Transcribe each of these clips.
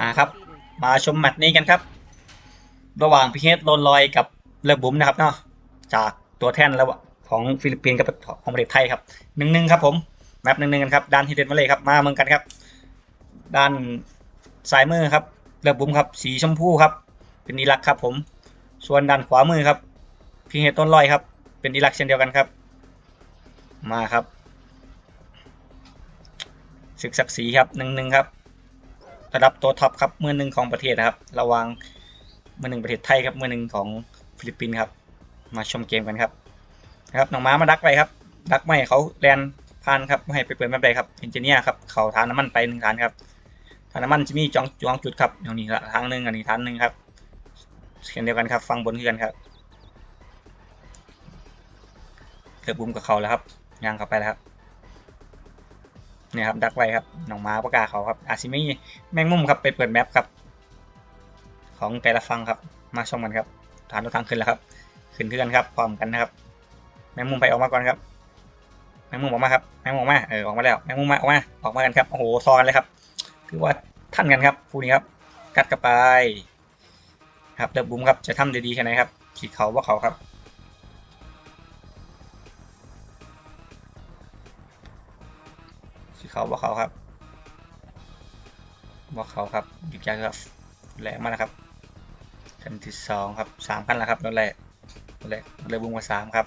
อ่าครับ มาชมแมตช์นี้กันครับ ระหว่างพีเอสโลนลอยกับเลอบุ๋มนะครับเนาะจากตัวแท่นแล้วของฟิลิปปินส์กับของประเทศไทยครับหนึ่งหนึ่งครับผมแมปหนึ่งหนึ่งกันครับด้านทีเดนมาเลยครับมาเมืองกันครับ ด้านซ้ายมือครับเลอบุ๋มครับสีชมพูครับ เป็นอิรักครับผม ส่วนด้านขวามือครับพีเอสต้นลอยครับ เป็นอิรักเช่นเดียวกันครับ มาครับศึกศักดิ์ศรีครับหนึ่งหนึ่งครับ ระดับตัวท็อปครับมือหนึ่งของประเทศนะครับ ระวังมือหนึ่งประเทศไทยครับมือหนึ่งของฟิลิปปินส์ครับ มาชมเกมกันครับนะครับน้องม้ามาดักไปครับ ดักไม่เขาแลนผ่านครับไม่ให้ไปเปิดไม่ไปครับเอนจิเนียร์ครับเขาทานน้ำมันไปหนึ่งทานครับทานน้ำมันจะมีจองจองจุดครับอย่างนี้ละทางหนึ่งอันนี้ทางหนึ่งครับเช่นเดียวกันครับ ฟังบนเพื่อนครับเกือบบุมกับเขาแล้วครับยางเข้าไปแล้วครับ เนี่ยครับดักไว้ครับหนองม้าปากกาเขาครับอาซิมีแมงมุมครับไปเปิดแมปครับ ของแต่ละฟังครับ มาชมกันครับฐานรถทางขึ้นแล้วครับ ขึ้นเพื่อนครับพร้อมกันนะครับ แมงมุมไปออกมาก่อนครับ แมงมุมออกมาครับแมงมุมออกมาเออออกมาแล้วแมงมุมมาออกมาออกมากันครับโอ้โหซอนเลยครับคือว่าท่านกันครับคู่นี้ครับ กัดกระไป ครับเดือบบุ้มครับจะทำได้ดีแค่ไหนครับขีดเขาว่าเขาครับ เขาว่าเขาครับว่าเขาครับหยุดยากครับแหลมาแล้วครับคันที่สองครับสามคันแล้วครับรถแรกรถแรกรถเลยบุ้งมาสามครับ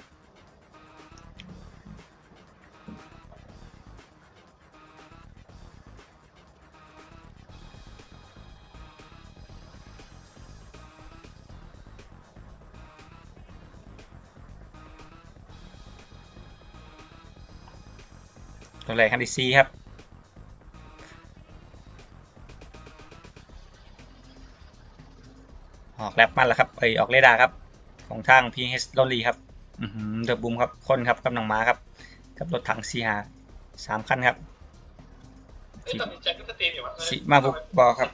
รถแรกคันที่สี่ครับ ออกแรปมาแล้วครับไอยออกเรดาร์ครับ ของทางพีเอสลอรีครับอือหือเดอะบูมครับคนครับกับน้องม้าครับ กับรถถังซีฮาสามคันครับเอ้ยตอนนี้แจ็คก็สตรีมอยู่วะสิมาบุกบอครับ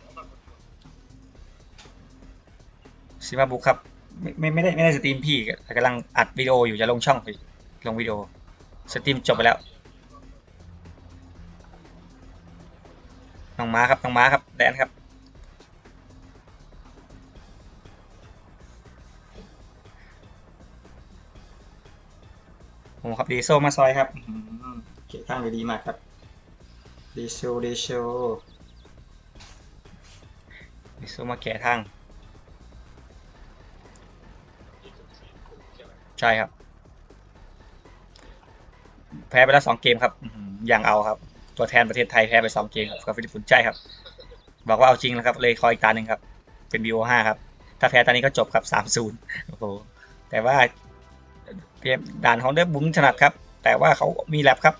ซีมาบุกครับไม่ไม่ไม่ได้ไม่ได้สตรีมพี่กำลังอัดวิดีโออยู่จะลงช่องพี่ลงวิดีโอสตรีมจบไปแล้วน้องม้าครับน้องม้าครับแดนครับ ผมครับดีโซมาซอยครับอื้อหือเขียนข้างได้ดีมากครับดีโซดีโซดีโซมาแก่ทางใช่ครับ แพ้ไปแล้วสองเกมครับอื้อหืออย่างเอาครับ ตัวแทนประเทศไทยแพ้ไปสองเกมครับกับฟิลิปปินส์ใช่ครับ บอกว่าเอาจริงแล้วครับ เลยคอยอีกตาหนึ่งครับ เป็น BO5 ครับ ถ้าแพ้ตอนนี้ก็จบครับ3-0โอ้โหแต่ว่า เกมด่านของเดอร์บุ้มถนัดครับ แต่ว่าเขามีแลบครับ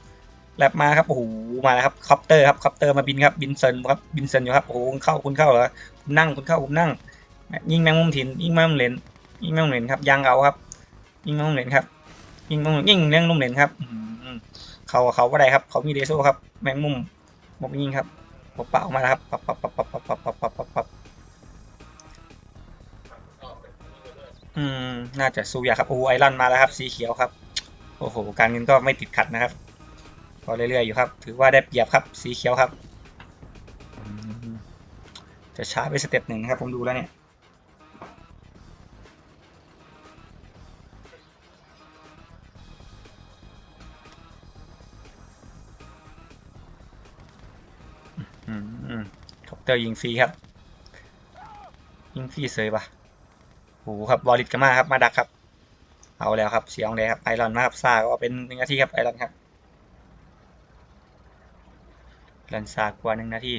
แลบมาครับโอ้โหมาแล้วครับคอปเตอร์ครับคอปเตอร์มาบินครับบินเซนครับบินเซนอยู่ครับโอ้โหคุณเข้าคุณเข้าเหรอคุณนั่งคุณเข้าคุณนั่ง ยิงแมงมุมถิ่นยิงแมงมุมเหรนยิงแมงมุมเหรนครับยางเอาครับ ยิงแมงมุมเหรนครับ ยิงแมงมุมยิงแมงมุมเหรนครับเขาเขาก็ได้ครับ เขามีเดโซครับ แมงมุมมุมยิงครับปะปะออกมาแล้วครับปับปับปับปับปับปับปับปับ อืม น่าจะสู้ยากครับ โอ้ไอรอนมาแล้วครับ สีเขียวครับ โอ้โห การเงินก็ไม่ติดขัดนะครับ ก็เรื่อยๆอยู่ครับ ถือว่าได้เปรียบครับ สีเขียวครับ จะช้าไปสเต็ปหนึ่งครับ ผมดูแล้วเนี่ย อืมคอปเตอร์ยิงฟรีครับ ยิงฟรีเสยปะโอ้โหครับบอลิตก็มาครับมาดักครับ เอาแล้วครับเสียงเลยครับไอรอนมาครับซาก็เป็นหนึ่งนาทีครับไอรอนครับรอนซากว่าหนึ่งนาที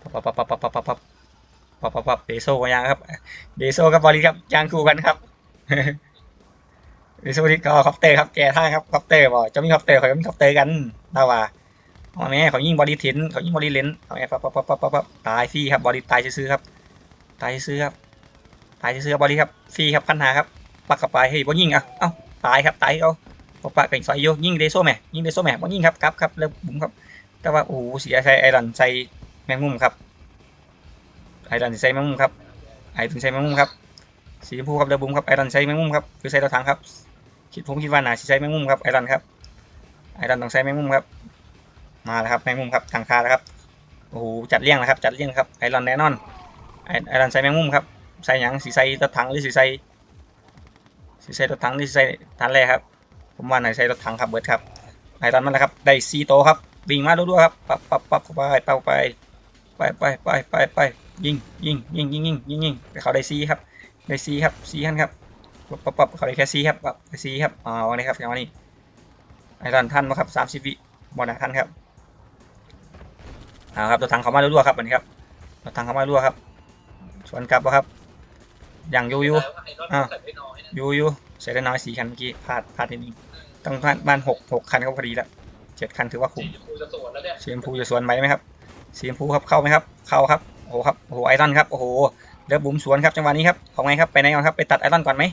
ปั๊บปั๊บปั๊บปั๊บปั๊บปั๊บปั๊บปั๊บปั๊บปับเดโซก็ยังครับเดโซกับบอลิตครับยางคู่กันครับวิสุทธิก็คอปเตอร์ครับแกท่าครับคอปเตอร์บอกจะมีคอปเตอร์เขาจะมีคอปเตอร์กันน่าว่า เอาแม่เขายิงบอดี้ทินเขายิงบอดี้เลนเอาแม่ปั๊บปั๊บปั๊บปั๊บปั๊บปับตายฟรีครับบอดี้ตายซื้อครับตายซื้อครับตายซื้อบอดี้ครับฟรีครับพันหาครับปักกับไปเฮ้ยบอยิงอะเอ้าตายครับตายเอาปะปะเป็นสอยโยยิงเดโซแม่ยิงเดโซแม่บอยิงครับครับครับแล้วบุ๋มครับ แต่ว่าโอ้โหเสียใส่ไอรอนใส่แมงมุมครับไอรอนใส่แมงมุมครับไอรอนใส่แมงมุมครับสีชมพูครับเรือบุ๋มครับไอรอนใส่แมงมุมครับคือใส่ตัวถังครับคิดผมคิดว่าน่าใช้แมงมุมครับไอรอนครับไอรอนต้องใช้แมงมุมครับ มาแล้วครับแมงมุมครับทางคาแล้วครับโอ้โหจัดเลี้ยงนะครับจัดเลี้ยงครับไอรอนแน่นอนไอรอนใส่แมงมุมครับใส่หยังสีใส่รถถังหรือสีใส่สีใส่รถถังหรือสีใส่ทันแรกครับผมว่าไหนใส่รถถังครับเบิร์ดครับไอรอนมันนะครับได้ซีโตครับวิ่งมาดูด้วยครับปับปับปับเข้าไปเป้าไปไปไปไปไปไปยิงยิงยิงยิงยิงยิงยิงเขาได้ซีครับได้ซีครับซีฮันครับปับปับปับเขาได้แค่ซีครับปับซีครับอ๋อวันนี้ครับอย่างวันนี้ไอรอนท่านมาครับสามสิบวิบอลนะท่านครับ เอาครับรถถังเขามาดูด้วยครับวันนี้ครับรถถังเขามาดูครับสวนกลับวะครับ อย่างยูยูแล้วไอ้รถอ่าใส่ไม่น้อยนะยูยูใส่ได้น้อยสี่คันเมื่อกี้พลาดพลาดทีนี้ต้องพลาดบ้านหกหกคันก็พอดีแล้วเจ็ดคันถือว่าคุ้สีมชมพูจะสวนแล้วเนี่ยสีชมพูจะสวนไหมไหมครับสีชมพูครับเข้าไหมครับ เข้าครับโอ้โหครับโอ้โหไอรอนครับโอ้โหเลือบุ๋มสวนครับจังหวะนี้ครับของไงครับไปไหนก่อนครับไปตัดไอรอนก่อนไหม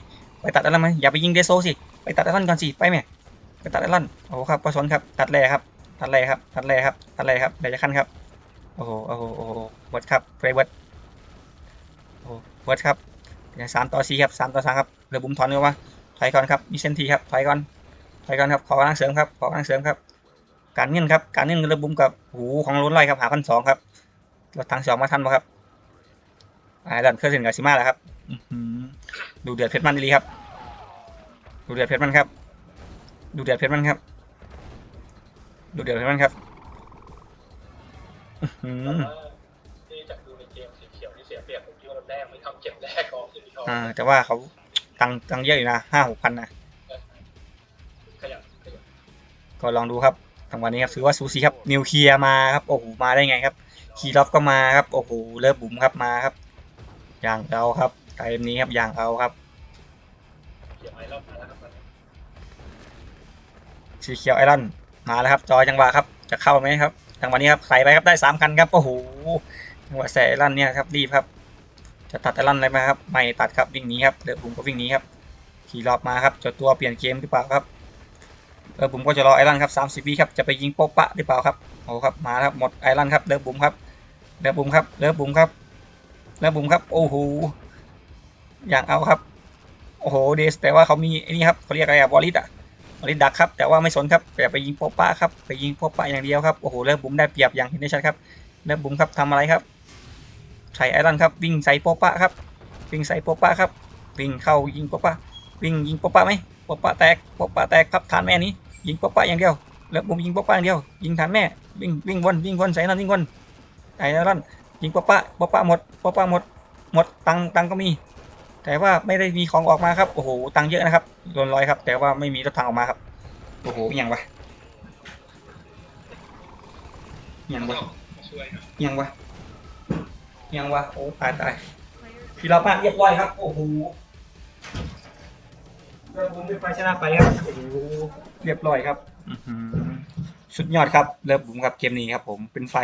ไปตัดไอรอนไหมอย่าไปยิงเดโซสิไปตัดไอรอนก่อนสิไปไหมไปตัดไอรอนโอ้โหครับประสนครับตัดแร่ครับตัดแร่ครับตัดแร่ครับตัดแร่ครับเดี๋ยวจะขั้นครับ โอ้โหโอ้โหโอ้โหวิร์ดครับเฟรวิร์ดโอ้โหวิร์ดครับสามต่อสี่ครับสามต่อสามครับเรือบุ๋มถอนกันวะถอยก่อนครับมีเซนทีครับถอยก่อนถอยก่อนครับขอกำลังเสริมครับขอกำลังเสริมครับ การเงินครับการเงินระบุมกับหูของล้นไร่ครับหาพันสองครับรถทางสองมาทันป่ะครับไอ่าดันเครื่องเส้นกับซิมาแล้วครับดูเดือดเพชรมันดีครับ ดูเดือดเพชรมันครับ ดูเดือดเพชรมันครับ ดูเดือดเพชรมันครับ แต่อว่าที่จากดูในเกมสีเขียวที่เสียเปรียบผมคิดว่าแรกไม่ทำเก็บแรกกองคือทองอ่า แต่ว่าเขาตังค์ตังค์เยอะอยู่นะห้าหกพันนะขยันขยันก็ลองดูครับทางวันนี้ครับถือว่าซูซีครับนิวเคลียร์มาครับโอ้โหมาได้ไงครับ คีรอฟก็มาครับโอ้โหเลิฟบุ๋มครับมาครับ อย่างเราครับไทมนี้ครับอย่างเราครับเขียวไอ้รอบมาแล้วครับตอนนี้สีเขียวไอรอนมาแล้วครับจอยจังหวะครับ จะเข้าไหมครับ จังหวะนี้ครับใส่ไปครับได้สามคันครับโอ้โหจังหวะแสไอรอนเนี่ยครับรีบครับ จะตัดไอรอนอะไรไหมครับไม่ตัดครับวิ่งหนีครับเลิฟบุ๋มก็วิ่งหนีครับขี่รอบมาครับจดตัวเปลี่ยนเกมหรือเปล่าครับเลิฟบุ๋มก็จะรอไอรอนครับสามสิบวิครับจะไปยิงโป๊ะปะหรือเปล่าครับโอ้ครับมาครับหมดไอรอนครับเลิฟบุ๋มครับเลิฟบุ๋มครับเลิฟบุ๋มครับเลิฟบุ๋มครับโอ้โหอย่างเอาครับโอ้โหเดสแต่ว่าเขามีไอ้นี่ครับเขาเรียกอะไรอะบอลลิสอะ บอลลิสดักครับแต่ว่าไม่สนครับแต่ไปยิงโป๊ะปะครับไปยิงโป๊ะปะอย่างเดียวครับโอ้โหเลิฟบุ๋มได้เปรียบอย่างเห็นได้ชัดครับเลิฟบุ๋มครับทำอะไรครับใส่ไอรอนครับวิ่งใส่โป๊ะปะครับวิ่งใส่โป๊ะปะครับวิ่งเข้ายิงโป๊ะปะวิ่งยิงโป๊ะปะไหมโป๊ะปะแตกโป๊ะปะแตกครับฐานแม่นี้ยิงโป๊ะปะอย่างเดียวเลิฟบุ๋มยิงโป๊ะปะอย่างเดียวยิงฐานแม่วิ่งวิ่งวนวิ่งวนใส่นั่นวิ่งวนไอรอนยิงปะปะปะปะหมดปะปะหมดหมดตังตังก็มี แต่ว่าไม่ได้มีของออกมาครับโอ้โหตังค์เยอะนะครับโดนร้อยครับ แต่ว่าไม่มีรถถังออกมาครับโอ้โหอหยังวะอหยังวะมาช่วยครับอหยังวะอหยังวะโอ้ตายตายพี่เราปาเรียบร้อยครับ โอ้โหเรือบุ้มเป็นไฟชนะไปครับโอ้โหเรียบร้อยครับอื้อหือสุดยอดครับเรือบุ้มครับเกมนี้ครับ ผมเป็นไฟ